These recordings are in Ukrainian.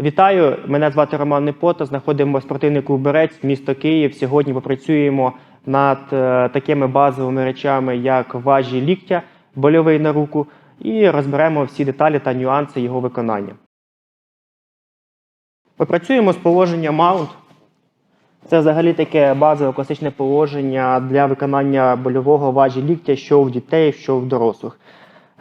Вітаю! Мене звати Роман Непота. Знаходимо спортивний клуб Берець, місто Київ. Сьогодні попрацюємо над е, такими базовими речами, як важі ліктя, больовий на руку, і розберемо всі деталі та нюанси його виконання. Попрацюємо з положення маунт. Це взагалі таке базове класичне положення для виконання больового важі ліктя, що в дітей, що в дорослих.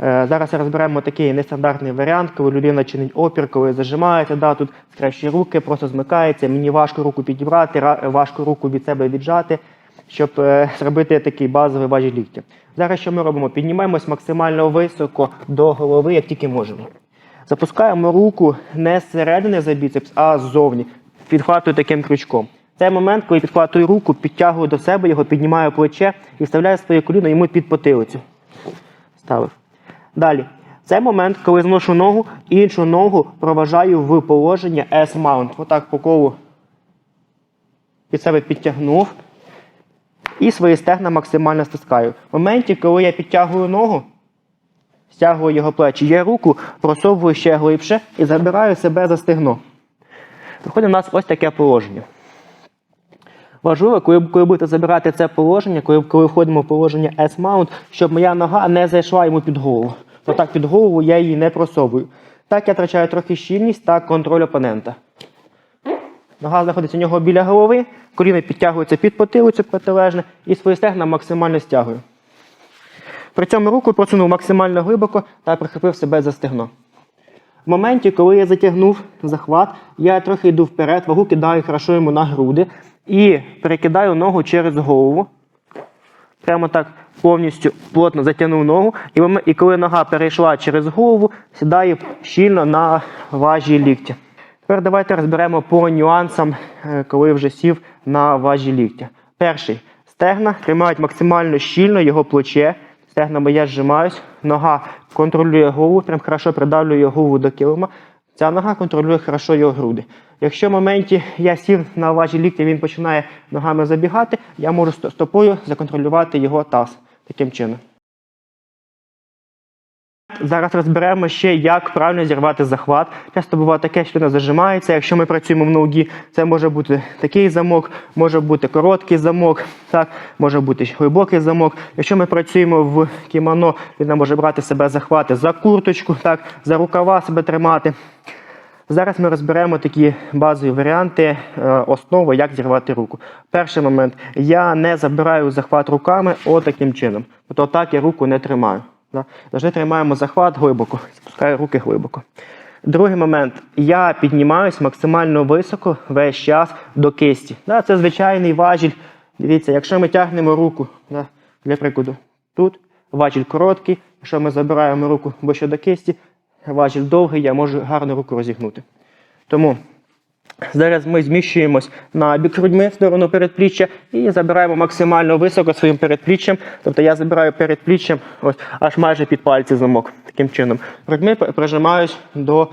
Е, Зараз розберемо такий нестандартний варіант, коли людина чинить опір, коли зажимається, да, тут скрещує руки, просто змикається. Мені важко руку підібрати, ра- важко руку від себе віджати, щоб е, зробити такий базовий важіль ліктя. Зараз що ми робимо? Піднімаємось максимально високо до голови, як тільки можемо. Запускаємо руку не зсередини за біцепс, а ззовні. Підхватую таким крючком. Це момент, коли підхватую руку, підтягую до себе, його піднімаю плече і вставляю своє коліно йому під потилицю. Ставив. Далі. Це момент, коли зношу ногу, іншу ногу проважаю в положення S-mount. Отак по колу під себе підтягнув. І свої стегна максимально стискаю. В моменті, коли я підтягую ногу, стягую його плечі, я руку просовую ще глибше і забираю себе за стегно. Виходить у нас ось таке положення. Важливо, коли, коли будете забирати це положення, коли, коли входимо в положення S-mount, щоб моя нога не зайшла йому під голову. Отак під голову я її не просовую. Так я втрачаю трохи щільність та контроль опонента. Нога знаходиться у нього біля голови, коліно підтягується під потилицю протилежне і свої стегна максимально стягую. При цьому руку просунув максимально глибоко та прихопив себе за стегно. В моменті, коли я затягнув захват, я трохи йду вперед, вагу кидаю хорошо йому на груди і перекидаю ногу через голову. Прямо так повністю плотно затягнув ногу. І, і коли нога перейшла через голову, сідаю щільно на важі ліктя. Тепер давайте розберемо по нюансам, е, коли вже сів на важі ліктя. Перший стегна тримають максимально щільно його плече. Стегнами я зжимаюсь, нога контролює голову, прям хорошо придавлює голову до килима. Ця нога контролює хорошо його груди. Якщо в моменті я сів на важі ліктя, він починає ногами забігати, я можу стопою законтролювати його таз таким чином. Зараз розберемо ще, як правильно зірвати захват. Часто буває таке, що людина зажимається. Якщо ми працюємо в ногі, це може бути такий замок, може бути короткий замок, так, може бути глибокий замок. Якщо ми працюємо в кімоно, людина може брати себе захвати за курточку, так, за рукава себе тримати. Зараз ми розберемо такі базові варіанти, е, основи, як зірвати руку. Перший момент. Я не забираю захват руками отаким чином. Тобто так я руку не тримаю. Завжди тримаємо захват глибоко, спускаю руки глибоко. Другий момент. Я піднімаюсь максимально високо весь час до кисті. Це звичайний важіль. Дивіться, якщо ми тягнемо руку, для прикладу, тут важіль короткий, якщо ми забираємо руку ближче до кисті, важіль довгий, я можу гарно руку розігнути. Тому зараз ми зміщуємось на бік грудьми в сторону передпліччя і забираємо максимально високо своїм передпліччям. Тобто я забираю передпліччям ось аж майже під пальці замок. Таким чином. Грудьми прижимаюсь до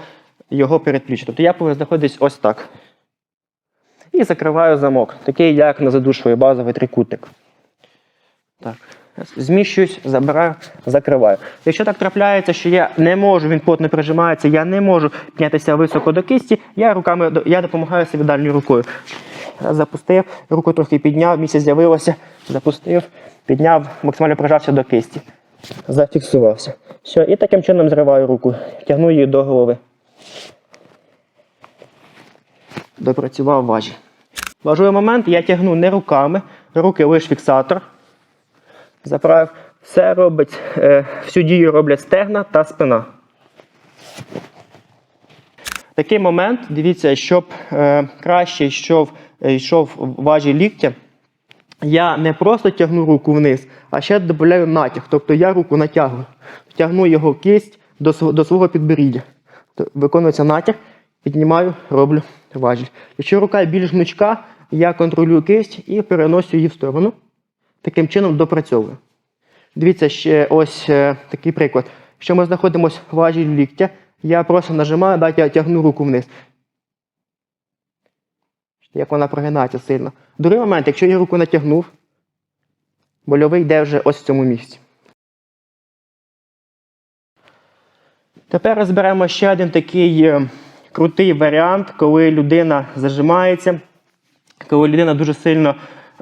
його передпліччя. Тобто я повинен знаходитись ось так. І закриваю замок, такий, як на задушовий базовий трикутник. Так. Зміщуюсь, забираю, закриваю. Якщо так трапляється, що я не можу, він плотно прижимається, я не можу піднятися високо до кисті, я руками я допомагаю собі дальньою рукою. Запустив, руку трохи підняв, місце з'явилося, запустив, підняв, максимально прижався до кисті. Зафіксувався. Все, і таким чином зриваю руку, тягну її до голови. Допрацював важі. Важливий момент, я тягну не руками, руки лише фіксатор. Заправив. Все робить, е, всю дію роблять стегна та спина. Такий момент, дивіться, щоб е, краще йшов, е, йшов важі ліктя, я не просто тягну руку вниз, а ще додаю натяг. Тобто я руку натягую. Тягну його кисть до, до свого підборіддя. Виконується натяг, піднімаю, роблю важіль. Якщо рука більш гнучка, я контролюю кисть і переношу її в сторону. Таким чином допрацьовую. Дивіться, ще ось е, такий приклад. Якщо ми знаходимося в важі ліктя, я просто нажимаю, далі я тягну руку вниз. Як вона прогинається сильно. Другий момент, якщо я руку натягнув, больовий йде вже ось в цьому місці. Тепер розберемо ще один такий е, крутий варіант, коли людина зажимається, коли людина дуже сильно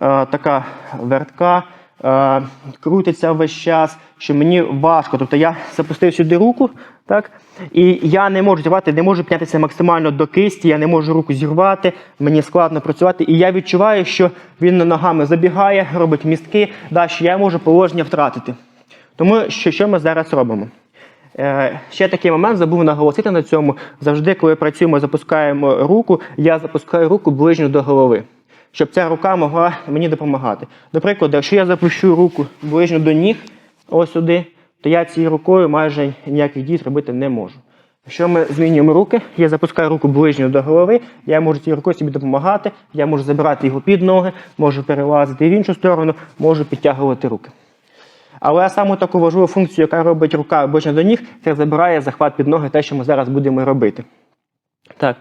така вертка, е, крутиться весь час, що мені важко. Тобто я запустив сюди руку, так, і я не можу зірвати, не можу піднятися максимально до кисті, я не можу руку зірвати, мені складно працювати. І я відчуваю, що він ногами забігає, робить містки, да, що я можу положення втратити. Тому що, що ми зараз робимо? Е, ще такий момент забув наголосити на цьому. Завжди, коли працюємо, запускаємо руку, я запускаю руку ближньо до голови, щоб ця рука могла мені допомагати. До прикладу, якщо я запущу руку ближньо до ніг, ось сюди, то я цією рукою майже ніяких дій зробити не можу. Якщо ми змінюємо руки, я запускаю руку ближньо до голови, я можу цією рукою собі допомагати, я можу забирати його під ноги, можу перелазити в іншу сторону, можу підтягувати руки. Але саму таку важливу функцію, яка робить рука ближньо до ніг, це забирає захват під ноги, те, що ми зараз будемо робити. Так.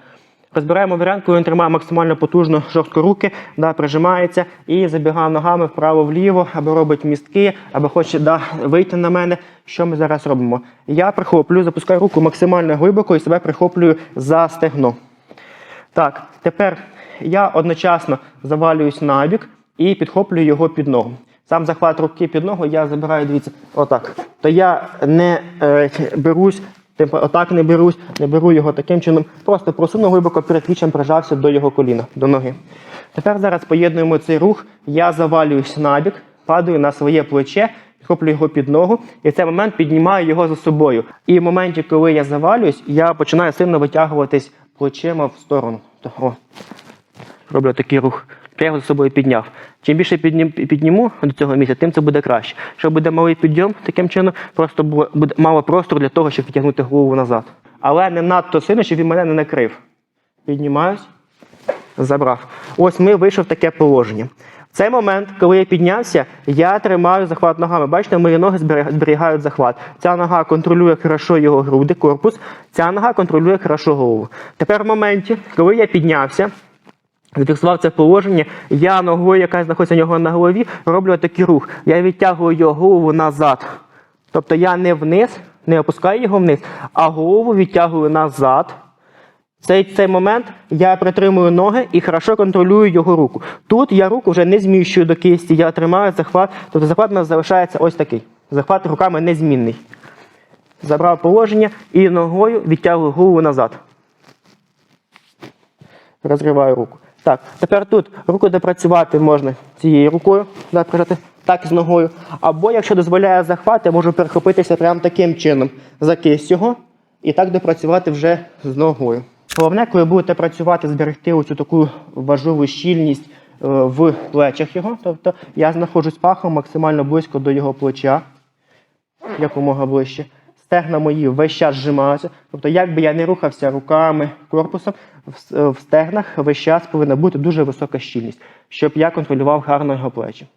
Розбираємо варіант, коли він тримає максимально потужно жорстко руки, да, прижимається і забігає ногами вправо-вліво, або робить містки, або хоче да, вийти на мене. Що ми зараз робимо? Я прихоплюю, запускаю руку максимально глибоко і себе прихоплюю за стегно. Так, тепер я одночасно завалююсь на бік і підхоплюю його під ногу. Сам захват руки під ногу я забираю, дивіться, отак. То я не е, берусь, типу, отак не берусь, не беру його таким чином. Просто просуну глибоко перед плічем прижався до його коліна, до ноги. Тепер зараз поєднуємо цей рух. Я завалююсь на бік, падаю на своє плече, підхоплю його під ногу, і в цей момент піднімаю його за собою. І в моменті, коли я завалююсь, я починаю сильно витягуватись плечима в сторону. Того. Роблю такий рух. То я його за собою підняв. Чим більше підніму до цього місця, тим це буде краще. Якщо буде малий підйом, таким чином просто бу- буде мало простору для того, щоб підтягнути голову назад. Але не надто сильно, щоб він мене не накрив. Піднімаюсь, забрав. Ось ми вийшов в таке положення. В цей момент, коли я піднявся, я тримаю захват ногами. Бачите, мої ноги зберігають захват. Ця нога контролює хорошо його груди, корпус, ця нога контролює хорошо голову. Тепер в моменті, коли я піднявся, Зафіксував це положення, я ногою, яка знаходиться у нього на голові, роблю такий рух. Я відтягую його голову назад. Тобто я не вниз, не опускаю його вниз, а голову відтягую назад. Цей, цей момент я притримую ноги і хорошо контролюю його руку. Тут я руку вже не зміщую до кисті, я тримаю захват, тобто захват у нас залишається ось такий. Захват руками незмінний. Забрав положення і ногою відтягую голову назад розриваю руку. Так, тепер тут руку допрацювати можна цією рукою, да, прижати, так з ногою. Або, якщо дозволяє захват, я можу перехопитися прямо таким чином за кисть його і так допрацювати вже з ногою. Головне, коли будете працювати, зберегти оцю таку важливу щільність е, в плечах його. Тобто я знаходжусь пахом максимально близько до його плеча, якомога ближче. Стегна мої весь час зжимаються. Тобто, як би я не рухався руками, корпусом, в стегнах весь час повинна бути дуже висока щільність, щоб я контролював гарно його плечі.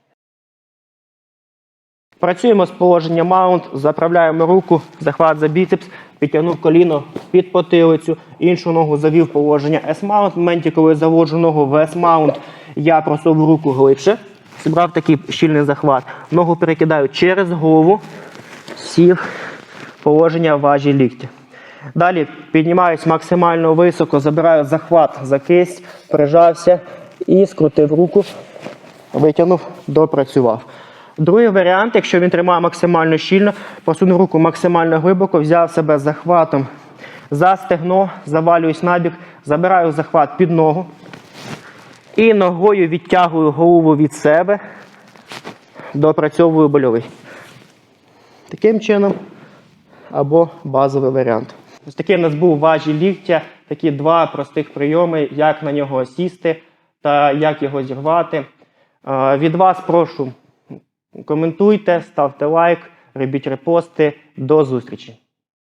Працюємо з положення маунт, заправляємо руку, захват за біцепс, підтягнув коліно під потилицю, іншу ногу завів положення S-маунт. В моменті, коли заводжу ногу в S-маунт, я просовую руку глибше, зібрав такий щільний захват. Ногу перекидаю через голову, сів положення важі лікті. Далі піднімаюсь максимально високо, забираю захват за кисть, прижався і скрутив руку, витягнув, допрацював. Другий варіант, якщо він тримає максимально щільно, просунув руку максимально глибоко, взяв себе захватом за стегно, завалююсь набік, забираю захват під ногу і ногою відтягую голову від себе, допрацьовую больовий. Таким чином або базовий варіант. Ось такий в нас був важі ліктя, такі два простих прийоми, як на нього сісти та як його зірвати. Е, Від вас прошу коментуйте, ставте лайк, робіть репости. До зустрічі!